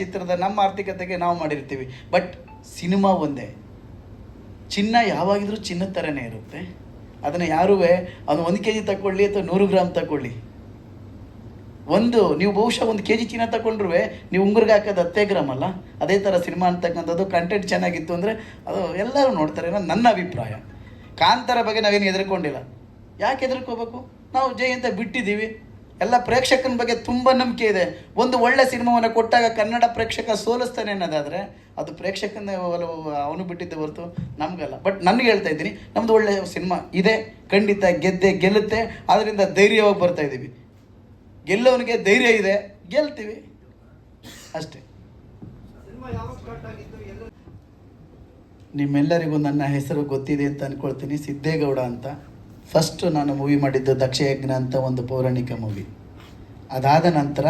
ಚಿತ್ರದ ನಮ್ಮ ಆರ್ಥಿಕತೆಗೆ ನಾವು ಮಾಡಿರ್ತೀವಿ. ಬಟ್ ಸಿನಿಮಾ ಒಂದೇ. ಚಿನ್ನ ಯಾವಾಗಿದ್ರೂ ಚಿನ್ನದ ಥರನೇ ಇರುತ್ತೆ. ಅದನ್ನು ಯಾರೂ ಅವನು ಒಂದು ಕೆ ಜಿ ತಗೊಳ್ಳಿ ಅಥವಾ ನೂರು ಗ್ರಾಮ್ ತಗೊಳ್ಳಿ ಒಂದು, ನೀವು ಬಹುಶಃ ಒಂದು ಕೆ ಜಿ ಚಿನ್ನ ತಗೊಂಡ್ರೂ ನೀವು ಉಂಗುರ್ಗೆ ಹಾಕೋದು ಹತ್ತೇ ಗ್ರಾಮ್ ಅಲ್ಲ. ಅದೇ ಥರ ಸಿನಿಮಾ ಅಂತಕ್ಕಂಥದ್ದು ಕಂಟೆಂಟ್ ಚೆನ್ನಾಗಿತ್ತು ಅಂದರೆ ಅದು ಎಲ್ಲರೂ ನೋಡ್ತಾರೆ ಅನ್ನೋದು ನನ್ನ ಅಭಿಪ್ರಾಯ. ಕಾಂತರ ಬಗ್ಗೆ ನಾವೇನು ಹೆದರ್ಕೊಂಡಿಲ್ಲ. ಯಾಕೆ ಹೆದರ್ಕೋಬೇಕು? ನಾವು ಜೈ ಅಂತ ಬಿಟ್ಟಿದ್ದೀವಿ. ಎಲ್ಲ ಪ್ರೇಕ್ಷಕನ ಬಗ್ಗೆ ತುಂಬ ನಂಬಿಕೆ ಇದೆ. ಒಂದು ಒಳ್ಳೆ ಸಿನಿಮಾವನ್ನು ಕೊಟ್ಟಾಗ ಕನ್ನಡ ಪ್ರೇಕ್ಷಕ ಸೋಲಿಸ್ತಾನೆ ಅನ್ನೋದಾದರೆ ಅದು ಪ್ರೇಕ್ಷಕನ ಅವನು ಬಿಟ್ಟಿದ್ದೆ ಹೊರತು ನಮಗಲ್ಲ. ಬಟ್ ನನಗೆ ಹೇಳ್ತಾ ಇದ್ದೀನಿ ನಮ್ಮದು ಒಳ್ಳೆ ಸಿನಿಮಾ ಇದೆ. ಖಂಡಿತ ಗೆದ್ದೆ ಗೆಲ್ಲುತ್ತೆ. ಅದರಿಂದ ಧೈರ್ಯವಾಗಿ ಬರ್ತಾ ಇದ್ದೀವಿ. ಗೆಲ್ಲೋನಿಗೆ ಧೈರ್ಯ ಇದೆ. ಗೆಲ್ತೀವಿ. ಅಷ್ಟೇ. ನಿಮ್ಮೆಲ್ಲರಿಗೂ ನನ್ನ ಹೆಸರು ಗೊತ್ತಿದೆ ಅಂತ ಅಂದ್ಕೊಳ್ತೀನಿ ಸಿದ್ದೇಗೌಡ ಅಂತ. ಫಸ್ಟು ನಾನು ಮೂವಿ ಮಾಡಿದ್ದು ದಕ್ಷಯಜ್ಞ ಅಂತ ಒಂದು ಪೌರಾಣಿಕ ಮೂವಿ ಅದಾದ ನಂತರ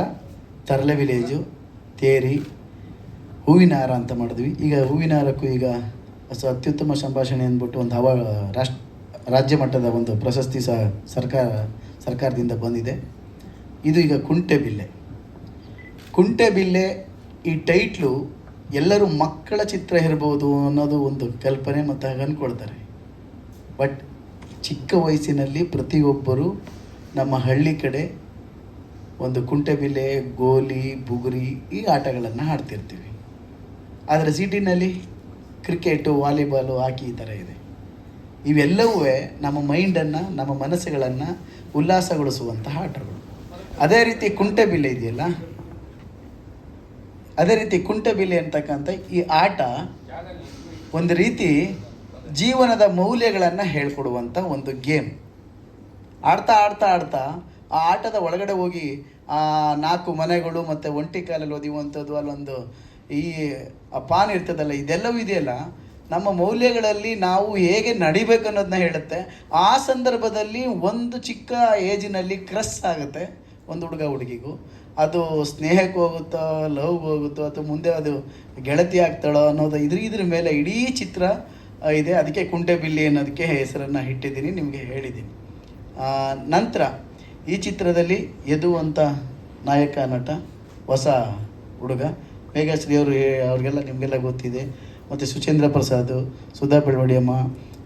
ತರಲೆ ವಿಲೇಜು ತೇರಿ ಹೂವಿನ ಹಾರ ಅಂತ ಮಾಡಿದ್ವಿ. ಈಗ ಹೂವಿನ ಹಾರಕ್ಕೂ ಈಗ ಹೊಸ ಅತ್ಯುತ್ತಮ ಸಂಭಾಷಣೆ ಅಂದ್ಬಿಟ್ಟು ಒಂದು ಹವಾ ರಾಷ್ಟ್ರ ರಾಜ್ಯ ಮಟ್ಟದ ಒಂದು ಪ್ರಶಸ್ತಿ ಸಹ ಸರ್ಕಾರ, ಸರ್ಕಾರದಿಂದ ಬಂದಿದೆ. ಇದು ಈಗ ಕುಂಟೆಬಿಲ್ಲೆ ಕುಂಟೆಬಿಲ್ಲೆ ಈ ಟೈಟ್ಲು ಎಲ್ಲರೂ ಮಕ್ಕಳ ಚಿತ್ರ ಇರ್ಬೋದು ಅನ್ನೋದು ಒಂದು ಕಲ್ಪನೆ ಮತ್ತು ಹಾಗೆ ಅಂದ್ಕೊಳ್ತಾರೆ ಬಟ್ ಚಿಕ್ಕ ವಯಸ್ಸಿನಲ್ಲಿ ಪ್ರತಿಯೊಬ್ಬರು ನಮ್ಮ ಹಳ್ಳಿ ಕಡೆ ಒಂದು ಕುಂಟೆಬಿಲೆ ಗೋಲಿ, ಬುಗುರಿ ಈ ಆಟಗಳನ್ನು ಆಡ್ತಿರ್ತೀವಿ. ಆದರೆ ಸಿಟಿನಲ್ಲಿ ಕ್ರಿಕೆಟು ವಾಲಿಬಾಲು ಹಾಕಿ ಈ ಥರ ಇದೆ. ಇವೆಲ್ಲವೂ ನಮ್ಮ ಮೈಂಡನ್ನು ನಮ್ಮ ಮನಸ್ಸುಗಳನ್ನು ಉಲ್ಲಾಸಗೊಳಿಸುವಂತಹ ಆಟಗಳು. ಅದೇ ರೀತಿ ಕುಂಟೆಬಿಲೆ ಇದೆಯಲ್ಲ? ಅದೇ ರೀತಿ ಕುಂಟೆಬಿಲೆ ಅಂತಕ್ಕಂಥ ಈ ಆಟ ಒಂದು ರೀತಿ ಜೀವನದ ಮೌಲ್ಯಗಳನ್ನು ಹೇಳ್ಕೊಡುವಂಥ ಒಂದು ಗೇಮ್. ಆಡ್ತಾ ಆಡ್ತಾ ಆಡ್ತಾ ಆ ಆಟದ ಒಳಗಡೆ ಹೋಗಿ ಆ ನಾಲ್ಕು ಮನೆಗಳು ಮತ್ತು ಒಂಟಿ ಕಾಲಲ್ಲಿ ಒದಿಯುವಂಥದ್ದು, ಅಲ್ಲೊಂದು ಈ ಪಾನ್ ಇರ್ತದಲ್ಲ, ಇದೆಲ್ಲವೂ ಇದೆಯಲ್ಲ, ನಮ್ಮ ಮೌಲ್ಯಗಳಲ್ಲಿ ನಾವು ಹೇಗೆ ನಡಿಬೇಕು ಅನ್ನೋದನ್ನ ಹೇಳುತ್ತೆ. ಆ ಸಂದರ್ಭದಲ್ಲಿ ಒಂದು ಚಿಕ್ಕ ಏಜಿನಲ್ಲಿ ಕ್ರಸ್ ಆಗುತ್ತೆ ಒಂದು ಹುಡುಗ ಹುಡುಗಿಗೂ. ಅದು ಸ್ನೇಹಕ್ಕೆ ಹೋಗುತ್ತೋ, ಲವ್ಗೆ ಹೋಗುತ್ತೋ, ಅಥವಾ ಮುಂದೆ ಅದು ಗೆಳತಿ ಆಗ್ತಾಳೋ ಅನ್ನೋದು ಇದ್ರ ಇದ್ರ ಮೇಲೆ ಇಡೀ ಚಿತ್ರ ಇದೆ. ಅದಕ್ಕೆ ಕುಂಟೆಬಿಲ್ಲಿ ಅನ್ನೋದಕ್ಕೆ ಹೆಸರನ್ನು ಇಟ್ಟಿದ್ದೀನಿ, ನಿಮಗೆ ಹೇಳಿದ್ದೀನಿ. ನಂತರ ಈ ಚಿತ್ರದಲ್ಲಿ ಯದು ಅಂತ ನಾಯಕ, ನಟ, ಹೊಸ ಹುಡುಗ, ಮೇಘಶ್ರೀ ಅವರು ಅವ್ರಿಗೆಲ್ಲ ನಿಮಗೆಲ್ಲ ಗೊತ್ತಿದೆ. ಮತ್ತು ಸುಚೇಂದ್ರ ಪ್ರಸಾದ್, ಸುಧಾ ಬೆಳವಡಿಯಮ್ಮ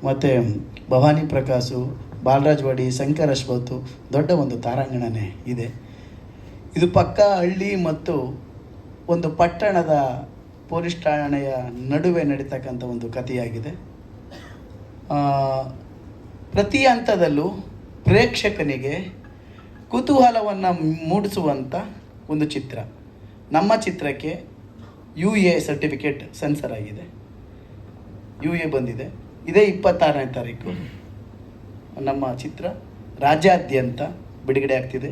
ಮತ್ತು ಭವಾನಿ ಪ್ರಕಾಶು, ಬಾಲರಾಜ್ ವಾಡಿ, ಶಂಕರ್ ದೊಡ್ಡ ಒಂದು ತಾರಾಂಗಣನೇ ಇದೆ. ಇದು ಪಕ್ಕ ಹಳ್ಳಿ ಮತ್ತು ಒಂದು ಪಟ್ಟಣದ ಪೊಲೀಸ್ ಠಾಣೆಯ ನಡುವೆ ನಡೀತಕ್ಕಂಥ ಒಂದು ಕಥೆಯಾಗಿದೆ. ಪ್ರತಿ ಹಂತದಲ್ಲೂ ಪ್ರೇಕ್ಷಕನಿಗೆ ಕುತೂಹಲವನ್ನು ಮೂಡಿಸುವಂಥ ಒಂದು ಚಿತ್ರ. ನಮ್ಮ ಚಿತ್ರಕ್ಕೆ ಯು ಎ ಸರ್ಟಿಫಿಕೇಟ್ ಸೆನ್ಸರ್ ಆಗಿದೆ. ಯು ಎ ಬಂದಿದೆ. ಇದೇ ಇಪ್ಪತ್ತಾರನೇ ತಾರೀಕು. ನಮ್ಮ ಚಿತ್ರ ರಾಜ್ಯಾದ್ಯಂತ ಬಿಡುಗಡೆ ಆಗ್ತಿದೆ.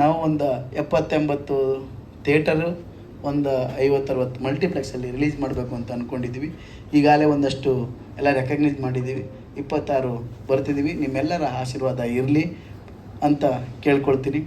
ನಾವು ಒಂದು ಎಪ್ಪತ್ತೆಂಬತ್ತು ಥಿಯೇಟರು ಒಂದು ಐವತ್ತರವತ್ತು ಮಲ್ಟಿಪ್ಲೆಕ್ಸಲ್ಲಿ ರಿಲೀಸ್ ಮಾಡಬೇಕು ಅಂತ ಅಂದ್ಕೊಂಡಿದ್ದೀವಿ ಈಗಾಗಲೇ ಒಂದಷ್ಟು ಎಲ್ಲ ರೆಕಗ್ನೈಸ್ ಮಾಡಿದ್ದೀವಿ. ಇಪ್ಪತ್ತಾರು ಬರ್ತಿದ್ದೀವಿ. ನಿಮ್ಮೆಲ್ಲರ ಆಶೀರ್ವಾದ ಇರಲಿ ಅಂತ ಕೇಳ್ಕೊಳ್ತೀನಿ.